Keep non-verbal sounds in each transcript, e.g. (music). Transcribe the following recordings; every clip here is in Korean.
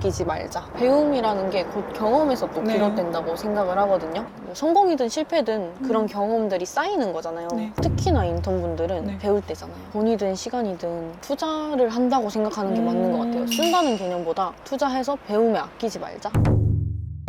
아끼지 말자. 배움이라는 게 곧 경험에서 또 네. 비롯된다고 생각을 하거든요. 뭐 성공이든 실패든 그런 경험들이 쌓이는 거잖아요. 네. 특히나 인턴분들은 네. 배울 때잖아요. 돈이든 시간이든 투자를 한다고 생각하는 게 맞는 것 같아요. 음. 쓴다는 개념보다 투자해서 배움에 아끼지 말자.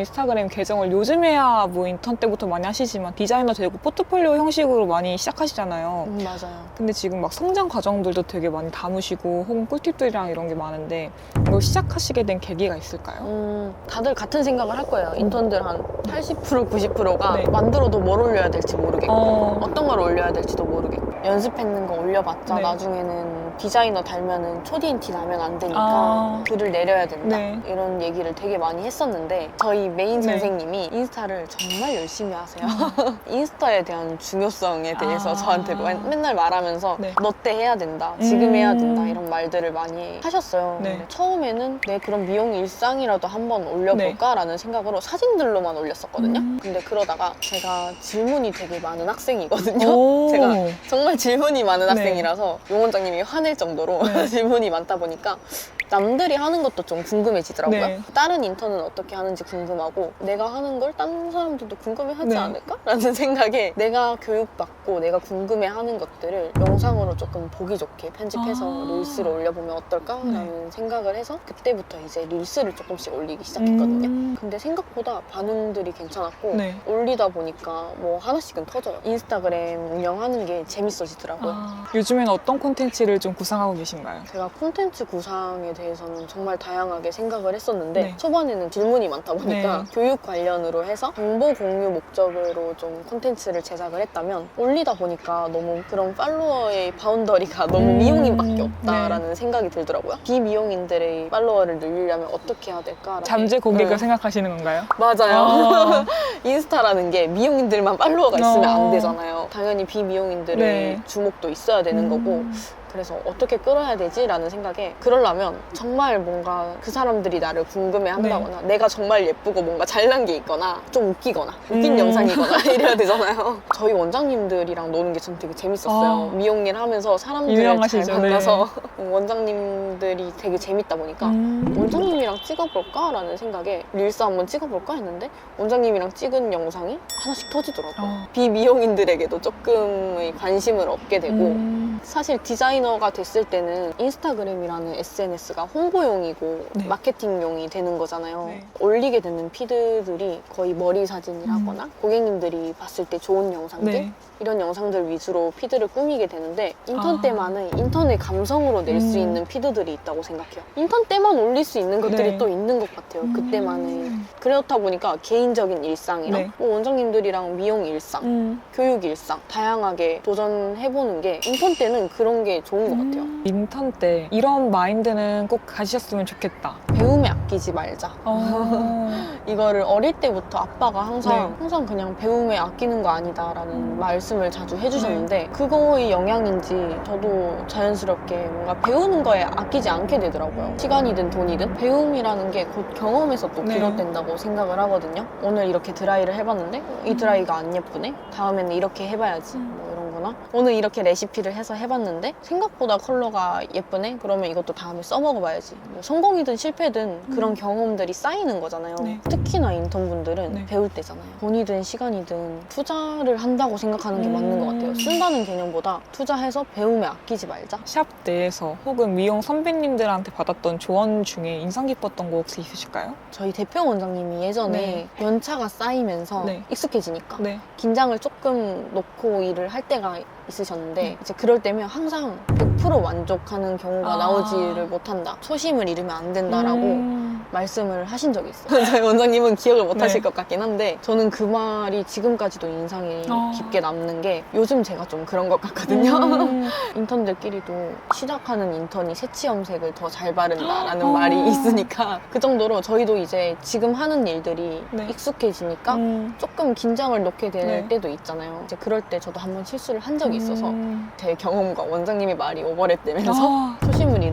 인스타그램 계정을 요즘에야 뭐 인턴 때부터 많이 하시지만 디자이너 되고 포트폴리오 형식으로 많이 시작하시잖아요. 음, 맞아요. 근데 지금 막 성장 과정들도 되게 많이 담으시고 혹은 꿀팁들이랑 이런 게 많은데 이걸 시작하시게 된 계기가 있을까요? 음, 다들 같은 생각을 할 거예요. 인턴들 한 80% 90%가 네. 만들어도 뭘 올려야 될지 모르겠고 어, 어떤 걸 올려야 될지도 모르겠고 연습했는 거 올려봤자 네. 나중에는 디자이너 달면은 초디인 티 나면 안 되니까 아. 글을 내려야 된다 네. 이런 얘기를 되게 많이 했었는데 저희 메인 네. 선생님이 인스타를 정말 열심히 하세요 (laughs) 인스타에 대한 중요성에 대해서 아. 저한테 맨- 맨날 말하면서 네. 너때 해야 된다 지금 음. 해야 된다 이런 말들을 많이 하셨어요 네. 처음에는 내 그런 미용 일상이라도 한번 올려볼까라는 생각으로 사진들로만 올렸었거든요 음. 근데 그러다가 제가 질문이 되게 많은 학생이거든요 오. 제가 정말 (laughs) 질문이 많은 네. 학생이라서 용 원장님이 화낼 정도로 네. (laughs) 질문이 많다 보니까 남들이 하는 것도 좀 궁금해지더라고요. 네. 다른 인턴은 어떻게 하는지 궁금하고 내가 하는 걸 다른 사람들도 궁금해하지 네. 않을까? (laughs) 라는 생각에 내가 교육받고 내가 궁금해하는 것들을 영상으로 조금 보기 좋게 편집해서 아. 릴스를 올려보면 어떨까라는 네. 생각을 해서 그때부터 이제 릴스를 조금씩 올리기 시작했거든요. 음. 근데 생각보다 반응들이 괜찮았고 네. 올리다 보니까 뭐 하나씩은 터져요. 인스타그램 운영하는 게 재밌어지더라고요. 아, 요즘에는 어떤 콘텐츠를 좀 구상하고 계신가요? 제가 콘텐츠 구상에 대해서는 정말 다양하게 생각을 했었는데 네. 초반에는 질문이 많다 보니까 네. 교육 관련으로 해서 정보 공유 목적으로 좀 콘텐츠를 제작을 했다면 올리다 보니까 너무 그런 팔로워의 바운더리가 너무 음, 미용인밖에 없다라는 생각이 들더라고요. 비미용인들의 팔로워를 늘리려면 어떻게 해야 될까? 잠재 고객을 네. 생각하시는 건가요? 맞아요. 아, (laughs) 인스타라는 게 미용인들만 팔로워가 있으면 어. 안 되잖아요. 당연히 비미용인들의 네. 주목도 있어야 되는 거고 음. 그래서 어떻게 끌어야 되지라는 생각에 그러려면 정말 뭔가 그 사람들이 나를 궁금해 한다거나 내가 정말 예쁘고 뭔가 잘난 게 있거나 좀 웃기거나 웃긴 음. 영상이거나 (laughs) 이래야 되잖아요. 저희 원장님들이랑 노는 게 전 되게 재밌었어요. 아. 미용 일 하면서 사람들을 잘 만나서 원장님들이 되게 재밌다 보니까 음. 원장님이랑 찍어볼까라는 생각에 릴스 한번 찍어볼까 했는데 원장님이랑 찍은 영상이 하나씩 터지더라고요. 어. 비미용인들에게도 조금의 관심을 얻게 되고 음. 사실 디자 이너가 됐을 때는 인스타그램이라는 SNS가 홍보용이고 네. 마케팅용이 되는 거잖아요. 네. 올리게 되는 피드들이 거의 머리 사진이라거나 고객님들이 봤을 때 좋은 영상들 네. 이런 영상들 위주로 피드를 꾸미게 되는데 인턴 아. 때만의 인턴의 감성으로 낼수 음. 있는 피드들이 있다고 생각해요. 인턴 때만 올릴 수 있는 것들이 네. 또 있는 것 같아요. 음. 그렇다 보니까 개인적인 일상이랑 네. 뭐 원장님들이랑 미용 일상, 음. 교육 일상 다양하게 도전해보는 게 인턴 때는 그런 게 좋은 것 같아요. 음. 인턴 때 이런 마인드는 꼭 가지셨으면 좋겠다. 배움에 아끼지 말자. 어. (laughs) 이거를 어릴 때부터 아빠가 항상 네. 항상 그냥 배움에 아끼는 거 아니다라는 음. 말씀을 자주 해주셨는데 그거의 영향인지 저도 자연스럽게 뭔가 배우는 거에 아끼지 않게 되더라고요. 시간이든 돈이든 배움이라는 게 곧 경험에서 또 네. 비롯된다고 생각을 하거든요. 오늘 이렇게 드라이를 해봤는데 이 드라이가 안 예쁘네. 다음에는 이렇게 해봐야지. 음. 뭐 거나 오늘 이렇게 레시피를 해서 해봤는데 생각보다 컬러가 예쁘네. 그러면 이것도 다음에 써먹어봐야지. 뭐 성공이든 실패든 그런 경험들이 쌓이는 거잖아요. 네. 특히나 인턴분들은 네. 배울 때잖아요. 돈이든 시간이든 투자를 한다고 생각하는 게 음. 맞는 것 같아요. 쓴다는 개념보다 투자해서 배움에 아끼지 말자. 샵 내에서 혹은 미용 선배님들한테 받았던 조언 중에 인상 깊었던 거 혹시 있으실까요? 저희 대표 원장님이 예전에 연차가 쌓이면서 네. 익숙해지니까 네. 긴장을 조금 놓고 일을 할 때가 right. 있으셨는데 네. 이제 그럴 때면 항상 100% 만족하는 경우가 아. 나오지를 못한다. 초심을 잃으면 안 된다라고 음. 말씀을 하신 적이 있어요. (laughs) 저희 원장님은 기억을 못 네. 하실 것 같긴 한데 저는 그 말이 지금까지도 인상이 어. 깊게 남는 게 요즘 제가 좀 그런 것 같거든요. 음. (laughs) 인턴들끼리도 시작하는 인턴이 새치 염색을 더 잘 바른다라는 (gasps) 어. 말이 있으니까 그 정도로 저희도 이제 지금 하는 일들이 네. 익숙해지니까 음. 조금 긴장을 놓게 될 네. 때도 있잖아요. 이제 그럴 때 저도 한번 실수를 한 적이 있어서 음. 제 경험과 원장님의 말이 오버랩되면서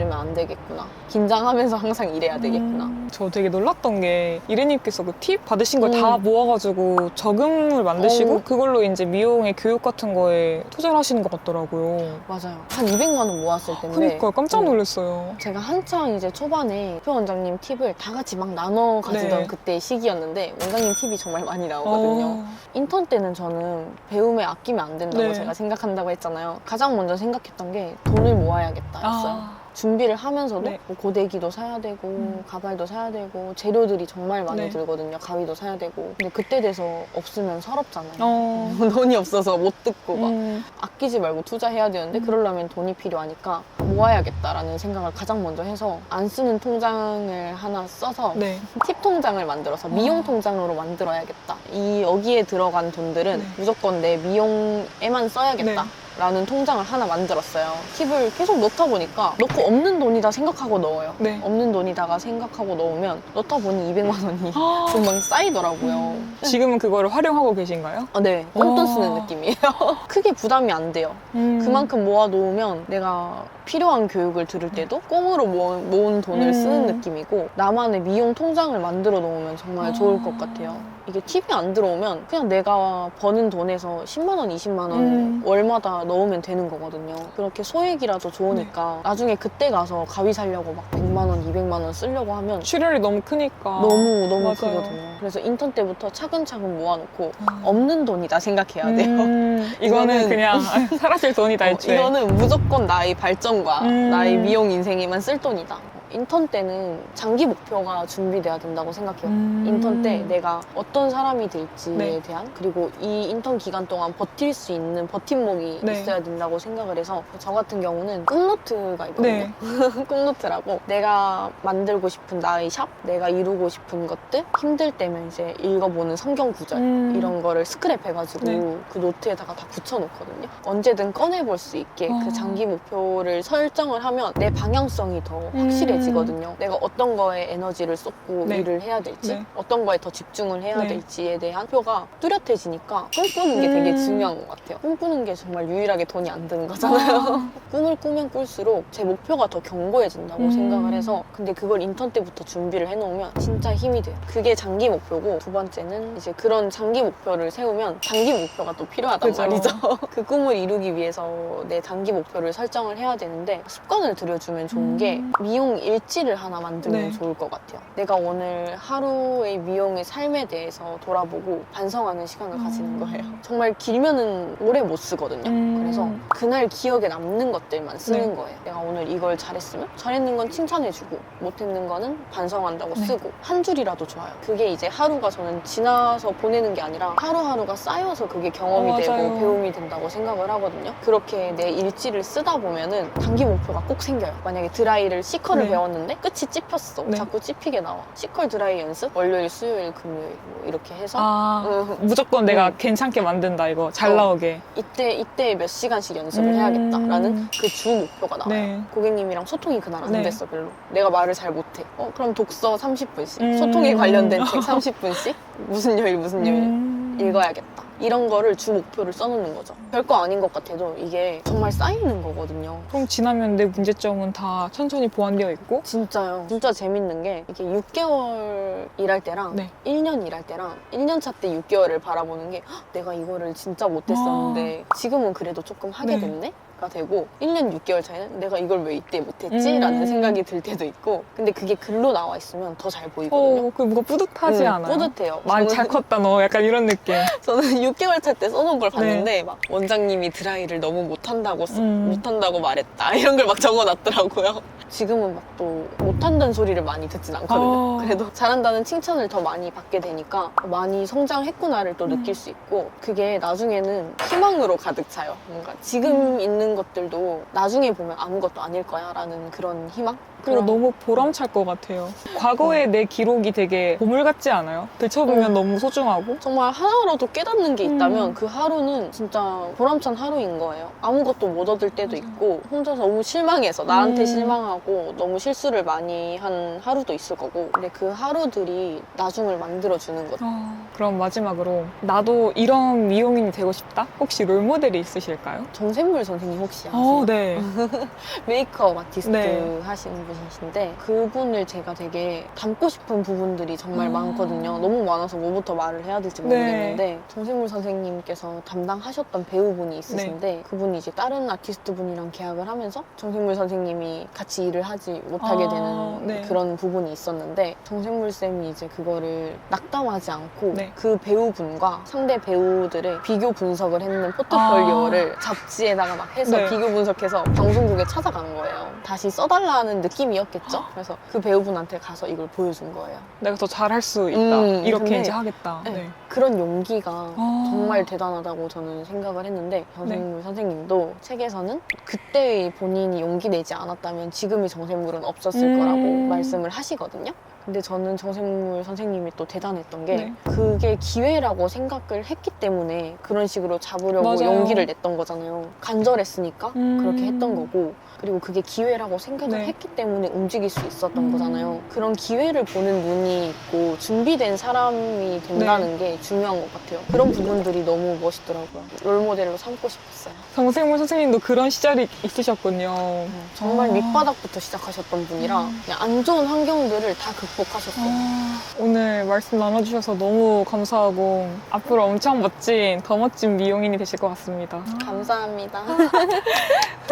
되면 안 되겠구나. 긴장하면서 항상 일해야 되겠구나. 음, 저 되게 놀랐던 게 이래님께서 그 팁 받으신 걸 다 음. 모아가지고 저금을 만드시고 어. 그걸로 이제 미용의 교육 같은 거에 투자를 하시는 것 같더라고요. 맞아요. 한 200만 원 모았을 텐데. 그러니까 깜짝 음. 놀랐어요. 제가 한창 이제 초반에 표 원장님 팁을 다 같이 막 나눠 가지던 네. 그때 시기였는데 원장님 팁이 정말 많이 나오거든요. 어. 인턴 때는 저는 배움에 아끼면 안 된다고 네. 제가 생각한다고 했잖아요. 가장 먼저 생각했던 게 돈을 모아야겠다였어요. 아, 준비를 하면서도 네. 뭐 고데기도 사야 되고 음. 가발도 사야 되고 재료들이 정말 많이 네. 들거든요. 가위도 사야 되고. 근데 그때 돼서 없으면 서럽잖아요. 어. (laughs) 돈이 없어서 못 듣고 막 음, 아끼지 말고 투자해야 되는데 음. 그러려면 돈이 필요하니까 모아야겠다라는 생각을 가장 먼저 해서 안 쓰는 통장을 하나 써서 네. 팁 통장을 만들어서 아. 미용 통장으로 만들어야겠다. 이 여기에 들어간 돈들은 네. 무조건 내 미용에만 써야겠다. 라는 통장을 하나 만들었어요. 팁을 계속 넣다 보니까 넣고 없는 돈이다 생각하고 넣어요. 네. 없는 돈이다가 생각하고 넣으면 넣다 보니 200만 원이 (laughs) 금방 쌓이더라고요. 지금은 그거를 활용하고 계신가요? 아, 네. 꽁돈 와. 쓰는 느낌이에요. (laughs) 크게 부담이 안 돼요. 음. 그만큼 모아놓으면 내가 필요한 교육을 들을 때도 꽁으로 모은, 돈을 음. 쓰는 느낌이고 나만의 미용 통장을 만들어 놓으면 정말 좋을 것 같아요. 이게 팁이 안 들어오면 그냥 내가 버는 돈에서 10만 원, 20만 원 음. 월마다 넣으면 되는 거거든요. 그렇게 소액이라도 좋으니까 나중에 그때 가서 가위 사려고 막 100만 원, 200만 원 쓰려고 하면 출혈이 너무 크니까. 너무 너무 맞아요. 크거든요. 그래서 인턴 때부터 차근차근 모아놓고 아. 없는 돈이다 생각해야 돼요. 음, (laughs) 이거는 이거는- 그냥 (laughs) 사라질 돈이다 어, 애초에. 이거는 무조건 나의 발전과 음. 나의 미용 인생에만 쓸 돈이다. 인턴 때는 장기 목표가 준비돼야 된다고 생각해요. 음. 인턴 때 내가 어떤 사람이 될지에 네. 대한 그리고 이 인턴 기간 동안 버틸 수 있는 버팀목이 네. 있어야 된다고 생각을 해서 저 같은 경우는 꿈노트가 있거든요. 네. (laughs) 꿈노트라고 내가 만들고 싶은 나의 샵, 내가 이루고 싶은 것들 힘들 때면 이제 읽어보는 성경 구절 음. 이런 거를 스크랩 해가지고 네. 그 노트에다가 다 붙여놓거든요. 언제든 꺼내볼 수 있게 어. 그 장기 목표를 설정을 하면 내 방향성이 더 음. 확실해 지거든요. 내가 어떤 거에 에너지를 쏟고 네. 일을 해야 될지, 네. 어떤 거에 더 집중을 해야 네. 될지에 대한 표가 뚜렷해지니까 꿈꾸는 게 되게 음. 중요한 것 같아요. 꿈꾸는 게 정말 유일하게 돈이 안 드는 거잖아요. (laughs) 꿈을 꾸면 꿀수록 제 목표가 더 견고해진다고 음. 생각을 해서 근데 그걸 인턴 때부터 준비를 해놓으면 진짜 힘이 돼요. 그게 장기 목표고 두 번째는 이제 그런 장기 목표를 세우면 단기 목표가 또 필요하단 그죠. 말이죠. (laughs) 그 꿈을 이루기 위해서 내 단기 목표를 설정을 해야 되는데 습관을 들여주면 좋은 게 음. 미용 일지를 하나 만들면 네. 좋을 것 같아요. 내가 오늘 하루의 미용의 삶에 대해서 돌아보고 반성하는 시간을 가지는 음. 거예요. 정말 길면은 오래 못 쓰거든요. 음. 그래서 그날 기억에 남는 것들만 쓰는 네. 거예요. 내가 오늘 이걸 잘했으면 잘했는 건 칭찬해주고 못했는 거는 반성한다고 네. 쓰고 한 줄이라도 좋아요. 그게 이제 하루가 저는 지나서 보내는 게 아니라 하루하루가 쌓여서 그게 경험이 어, 되고. 배움이 된다고 생각을 하거든요. 그렇게 내 일지를 쓰다 보면은 단기 목표가 꼭 생겨요. 만약에 드라이를 C컬을 네. 배 웠는데 끝이 찝혔어. 네. 자꾸 찝히게 나와. C컬 드라이 연습 월요일, 수요일, 금요일 뭐 이렇게 해서 아, 음, 무조건 내가 음. 괜찮게 만든다 이거 잘 어. 나오게. 이때 이때 몇 시간씩 연습을 음. 해야겠다라는 그 주 목표가 나와요. 네. 고객님이랑 소통이 그날 안 네. 됐어 별로. 내가 말을 잘 못해. 어 그럼 독서 30분씩, 음. 소통에 관련된 (laughs) 책 30분씩, 무슨 요일 무슨 요일 음. 읽어야겠다. 이런 거를 주 목표를 써놓는 거죠. 별거 아닌 것 같아도 이게 정말 쌓이는 거거든요. 그럼 지나면 내 문제점은 다 천천히 보완되어 있고 진짜요. 진짜 재밌는 게 이게 6개월 일할 때랑 네. 1년 일할 때랑 1년 차 때 6개월을 바라보는 게 "헉, 내가 이거를 진짜 못했었는데 지금은 그래도 조금 하게 네. 됐네? 가 되고 1년 6개월 차에는 내가 이걸 왜 이때 못했지? 라는 음. 생각이 들 때도 있고 근데 그게 글로 나와 있으면 더 잘 보이거든요. 어, 그 뭔가 뿌듯하지 음, 않아요? 뿌듯해요. 많이 저는- 잘 컸다 너 약간 이런 느낌 (laughs) 저는 6개월 차 때 써놓은 걸 봤는데 네. 막 원장님이 드라이를 너무 못한다고 써- 음. 못한다고 말했다 (laughs) 이런 걸 막 적어놨더라고요. 지금은 막 또 못한다는 소리를 많이 듣진 않거든요. 아. 그래도 잘한다는 칭찬을 더 많이 받게 되니까 많이 성장했구나를 또 음. 느낄 수 있고 그게 나중에는 희망으로 가득 차요. 뭔가 지금 음. 있는 것들도 나중에 보면 아무것도 아닐 거야 라는 그런 희망? 그리고. 너무 보람찰 것 같아요. 과거의 내 기록이 되게 보물 같지 않아요? 들춰보면 음. 너무 소중하고. 정말 하나라도 깨닫는 게 있다면 음. 그 하루는 진짜 보람찬 하루인 거예요. 아무것도 못 얻을 때도. 있고 혼자 서 너무 실망해서 나한테 음. 실망하고 너무 실수를 많이 한 하루도 있을 거고 근데 그 하루들이 나중을 만들어주는 거죠. 아, 그럼 마지막으로 나도 이런 미용인이 되고 싶다? 혹시 롤모델이 있으실까요? 정샘물 선생님 혹시 아세요? 어, 네. (laughs) 메이크업 아티스트 네. 하시는 분이신데 그분을 제가 되게 닮고 싶은 부분들이 정말 아. 많거든요. 너무 많아서 뭐부터 말을 해야 될지 네. 모르겠는데 정샘물 선생님께서 담당하셨던 배우분이 있으신데 네. 그분이 이제 다른 아티스트 분이랑 계약을 하면서 정샘물 선생님이 같이 일을 하지 못하게 아, 되는 네. 그런 부분이 있었는데 정샘물 쌤이 이제 그거를 낙담하지 않고 네. 그 배우분과 상대 배우들의 비교 분석을 했는 포트폴리오를 잡지에다가 막 해서 아. 네. 비교 분석해서 방송국에 찾아간 거예요. 다시 써달라는 느낌 이었겠죠? 그래서 그 배우분한테 가서 이걸 보여준 거예요. 내가 더 잘할 수 있다. 음, 이렇게 근데- 이제 하겠다. 네. 네. 그런 용기가 아. 정말 대단하다고 저는 생각을 했는데 네. 정샘물 선생님도 책에서는 그때의 본인이 용기 내지 않았다면 지금의 정샘물은 없었을 음. 거라고 말씀을 하시거든요. 근데 저는 정샘물 선생님이 또 대단했던 게 네. 그게 기회라고 생각을 했기 때문에 그런 식으로 잡으려고 맞아요. 용기를 냈던 거잖아요. 간절했으니까 음. 그렇게 했던 거고 그리고 그게 기회라고 생각을 네. 했기 때문에 움직일 수 있었던 음. 거잖아요. 그런 기회를 보는 눈이 있고 준비된 사람이 된다는 네. 게 중요한 것 같아요. 그런 부분들이 너무 멋있더라고요. 롤모델로 삼고 싶었어요. 정생물 선생님도 그런 시절이 있으셨군요. 정말 아. 밑바닥부터 시작하셨던 분이라 음. 안 좋은 환경들을 다 극복하셨어요. 아, 오늘 말씀 나눠주셔서 너무 감사하고 앞으로 엄청 멋진, 더 멋진 미용인이 되실 것 같습니다. 감사합니다. (laughs)